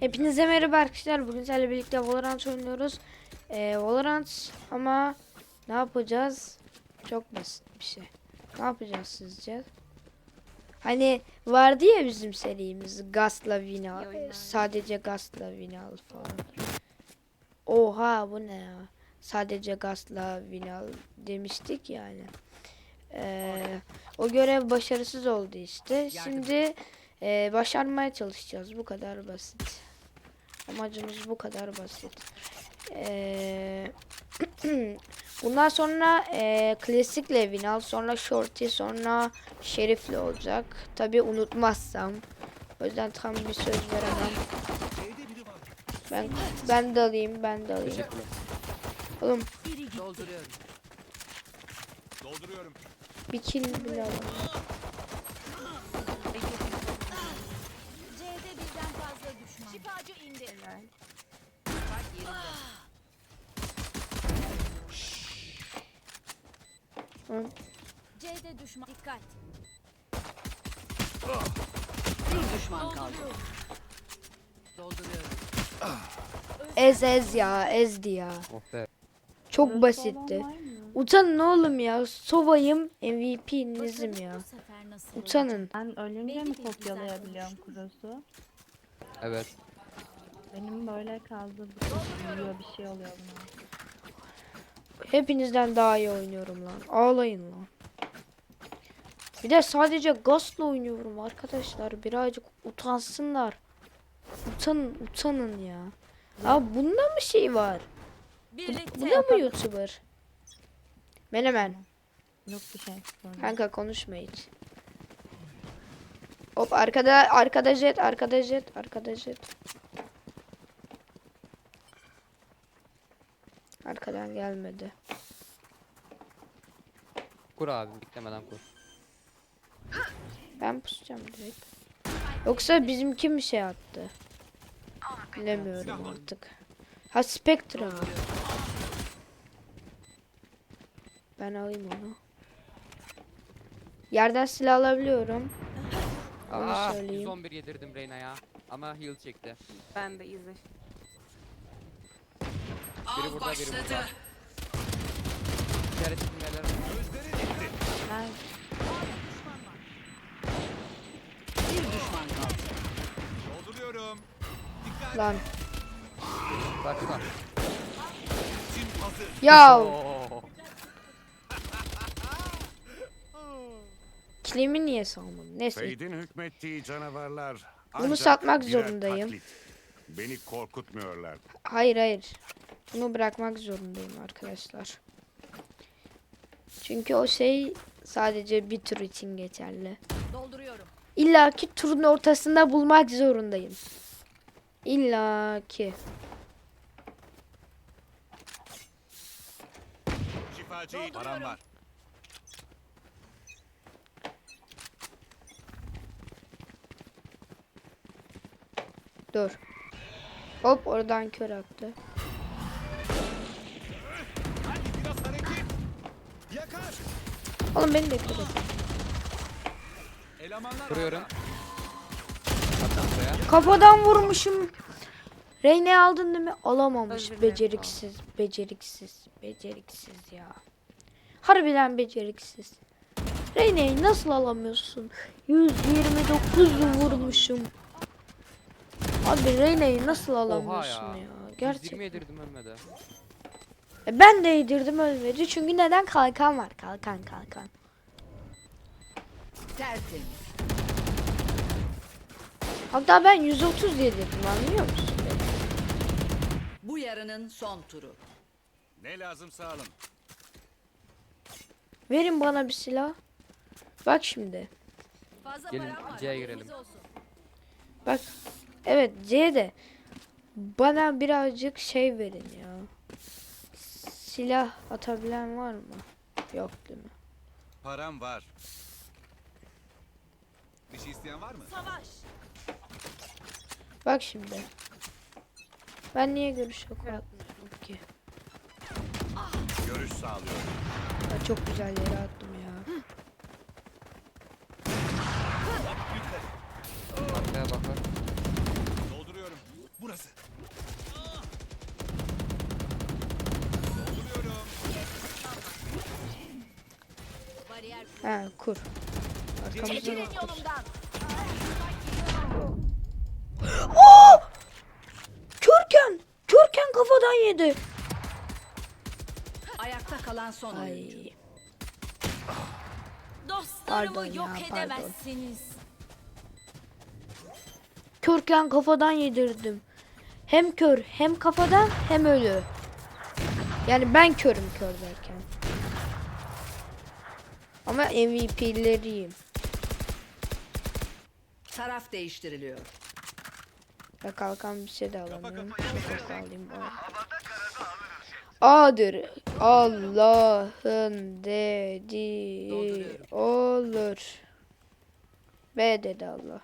Hepinize merhaba arkadaşlar. Bugün sizlerle birlikte Valorant oynuyoruz. Ee, Valorant ama ne yapacağız? Çok basit bir şey. Ne yapacağız sizce? Hani vardı ya bizim serimiz Gast'la Vinal. Sadece Gast'la Vinal falan. Oha bu ne ya? Sadece Gast'la Vinal demiştik yani. Ee, o görev başarısız oldu işte. Şimdi ee, başarmaya çalışacağız. Bu kadar basit. Amacımız bu kadar basit. Ee, bundan sonra e, klasikle Vinal, sonra Shorty, sonra Şerif'le olacak. Tabi unutmazsam. O yüzden tam bir söz veremem. Ben ben de alayım, ben de alayım. Oğlum Dolduruyorum. Dolduruyorum. bir kill bile alalım. C'de birden fazla düşman. İndi. Bak yerinde. Hı. C'de düşman. Dikkat. Bir düşman kaldı. Dolduruyorum. Ez ez ya, ezdi ya. Oh be. Çok basitti. Utanın oğlum ya. Sovayım MVP'nizim ya. Bu sefer nasıl? Utanın. Ben ölünce mi kopyalayabiliyorum kurusu? Evet. Benim böyle kaldı. Bu kurusu yiyor bir şey oluyor buna. Hepinizden daha iyi oynuyorum lan. Ağlayın lan. Bir de sadece Ghost'la oynuyorum arkadaşlar. Birazcık utansınlar. Utanın, utanın ya. Abi bunda mı şey var? Bu da mı YouTuber? Menemen. Yok bir şey. Sonra. Kanka konuşma hiç. Hop arkada arkada jet arkada jet arkada jet. Arkadan gelmedi. Kur abi beklemeden kur. Ben pusacağım direkt. Yoksa bizimki mi şey attı? Bilemiyorum artık. Ha Spectra. Ben alayım onu. Yerden silah alabiliyorum. Onu Aa, söyleyeyim. 111 yedirdim Reyna ya. Ama heal çekti. Ben de izle. Biri burada biri burada. İşaret etmeler. Ben Bir düşman kaldı. Dolduruyorum. Dikkat. Lan. Baksana. Tim hazır. Ya Oo. kilimi niye salmadın? Neyse. Feydin hükmettiği canavarlar Bunu ancak satmak birer zorundayım. taklit. Beni korkutmuyorlar. Hayır hayır. Bunu bırakmak zorundayım arkadaşlar. Çünkü o şey sadece bir tur için geçerli. Dolduruyorum. İlla ki turun ortasında bulmak zorundayım. İlla ki. Şifacı param var. Dur. Hop oradan kör attı. Oğlum beni attı. Elemanlar buraya. Kafadan vurmuşum. Reyne'yi aldın değil mi? Alamamış. Özür dilerim. Beceriksiz. Beceriksiz. Beceriksiz ya. Harbiden beceriksiz. Reyne'yi nasıl alamıyorsun? 129 vurmuşum. Abi Reyne'yi nasıl alamıyorsun ya? ya. 120 Gerçekten. yedirdim ölmedi. E ben de yedirdim ölmedi. Çünkü neden? Kalkan var. Kalkan kalkan. Tertemiz. Hatta ben 130 yedirdim anlıyor musun? Bu yarının son turu. Ne lazımsa alın. Verin bana bir silah. Bak şimdi. Fazla Gelin. C'ye girelim. Bak. Evet C'de. Bana birazcık şey verin ya. Silah atabilen var mı? Yok değil mi? Param var. Bir şey isteyen var mı? Savaş. Bak şimdi. Ben niye görüş yok atmıyorum ki? Görüş sağlıyorum. Ben çok güzel yere attım ya. Arkaya bakar. Dolduruyorum. Burası. Dolduruyorum. Ha kur. Arkamızda Çekilin. Körken! Körken kafadan yedi. Ayakta kalan son oyuncu. Ay. Dostlarımı Pardon ya, yok pardon. edemezsiniz. Körken kafadan yedirdim. Hem kör hem kafadan hem ölü. Yani ben körüm kör derken. Ama MVP'leriyim. Taraf değiştiriliyor. Ve kalkan bir şey de alamıyorum. Çok alayım bari. A'dır. Allah'ın dediği olur. B dedi Allah.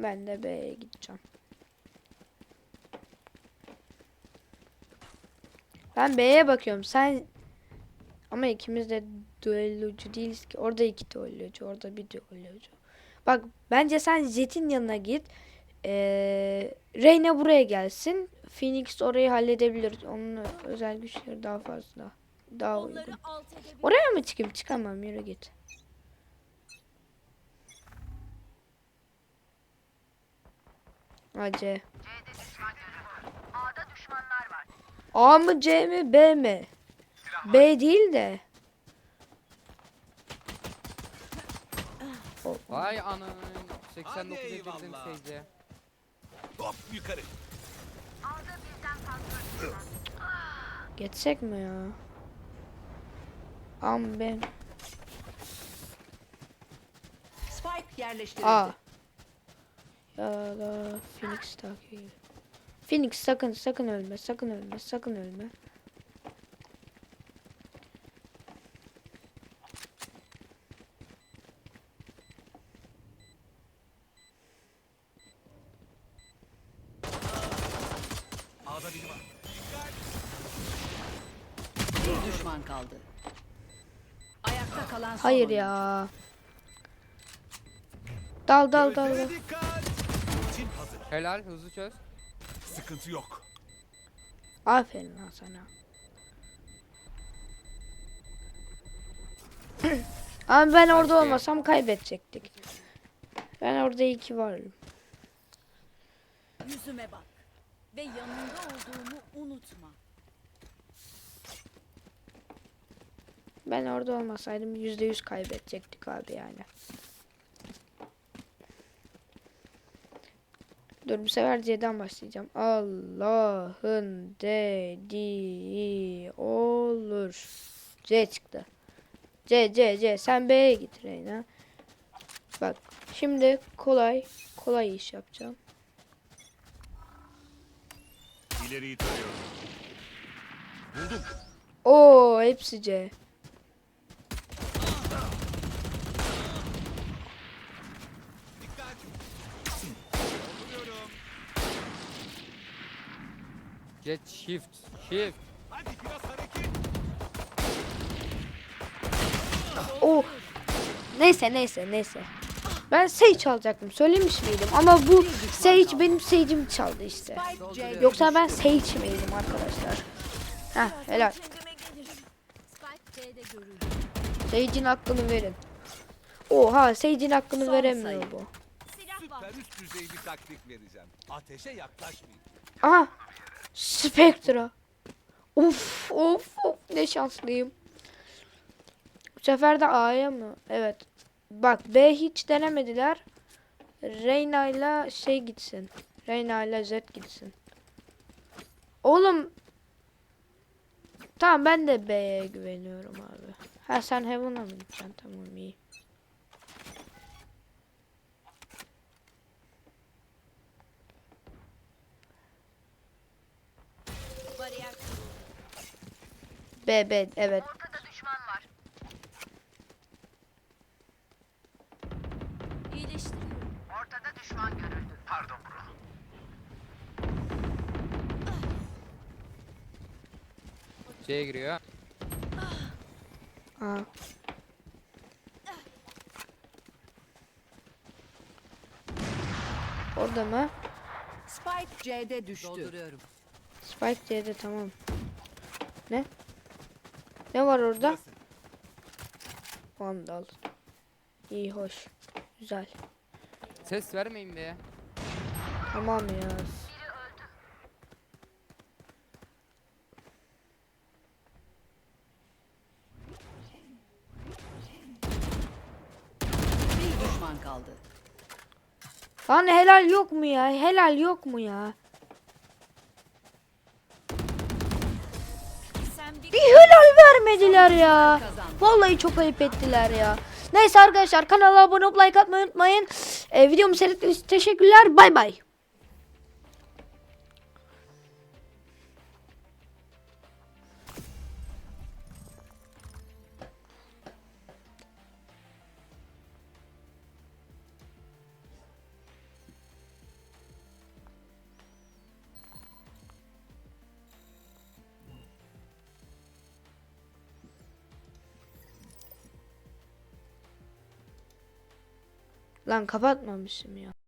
Ben de B'ye gideceğim. Ben B'ye bakıyorum. Sen ama ikimiz de düellocu değiliz ki. Orada iki düellocu, orada bir düellocu. Bak bence sen Jet'in yanına git. Ee, Reyna buraya gelsin. Phoenix orayı halledebilir. Onun özel güçleri daha fazla. Daha uygun. Oraya mı çıkayım? Çıkamam. Yürü git. Ac. A mı C mi B mi? B değil de. O- Vay anın. 89 Hadi yedirdim eyvallah. Sage'e. Hop yukarı. Geçsek mi ya? Am ben. Spike yerleştirildi. A. Ya da Phoenix takip. Phoenix sakın sakın ölme sakın ölme sakın ölme. A'da biri var. Bir düşman kaldı. Ayakta kalan son Hayır ya. Dal dal dal. Gözlere dal. dikkat. Tim hazır. Helal hızlı çöz. Sıkıntı yok. Aferin lan sana. Ama ben orada olmasam kaybedecektik. Ben orada iyi ki varım. Yüzüme bak. Ve yanında olduğumu unutma. Ben orada olmasaydım yüzde yüz kaybedecektik abi yani. Dur bu sefer C'den başlayacağım. Allah'ın dediği olur. C çıktı. C C C sen B'ye git Reyna. Bak şimdi kolay kolay iş yapacağım. İleriyi tarıyorum. Buldum. Oo hepsi C. Jet shift. Shift. Hadi biraz hareket. O neyse neyse neyse. Ben Sage alacaktım söylemiş miydim ama bu Sage benim Sage'imi çaldı işte. Yoksa ben Sage miydim arkadaşlar? Heh helal. Sage'in hakkını verin. Oha Sage'in hakkını Son veremiyor sayı. bu. Süper üst düzey bir taktik vereceğim. Ateşe yaklaşmayın. Aha Spectra. Of of of ne şanslıyım. Bu sefer de A'ya mı? Evet. Bak B hiç denemediler. Reyna ile şey gitsin. Reyna ile Z gitsin. Oğlum. Tamam ben de B'ye güveniyorum abi. Ha sen Heaven'a mı gideceksin? Tamam iyi. B B evet. İyileştiriyorum. C'ye giriyor. Aa. Orada mı? Spike C'de düştü. Dolduruyorum. Spike C'de tamam. Ne? Ne var orada? Vandal. İyi hoş. Güzel. Ses vermeyin be. Tamam ya. Bir düşman kaldı. Lan helal yok mu ya? Helal yok mu ya? Vermediler ya. Vallahi çok ayıp ettiler ya. Neyse arkadaşlar kanala abone olup like atmayı unutmayın. Ee, videomu seyrettiğiniz için teşekkürler. Bay bay. Lan kapatmamışım ya.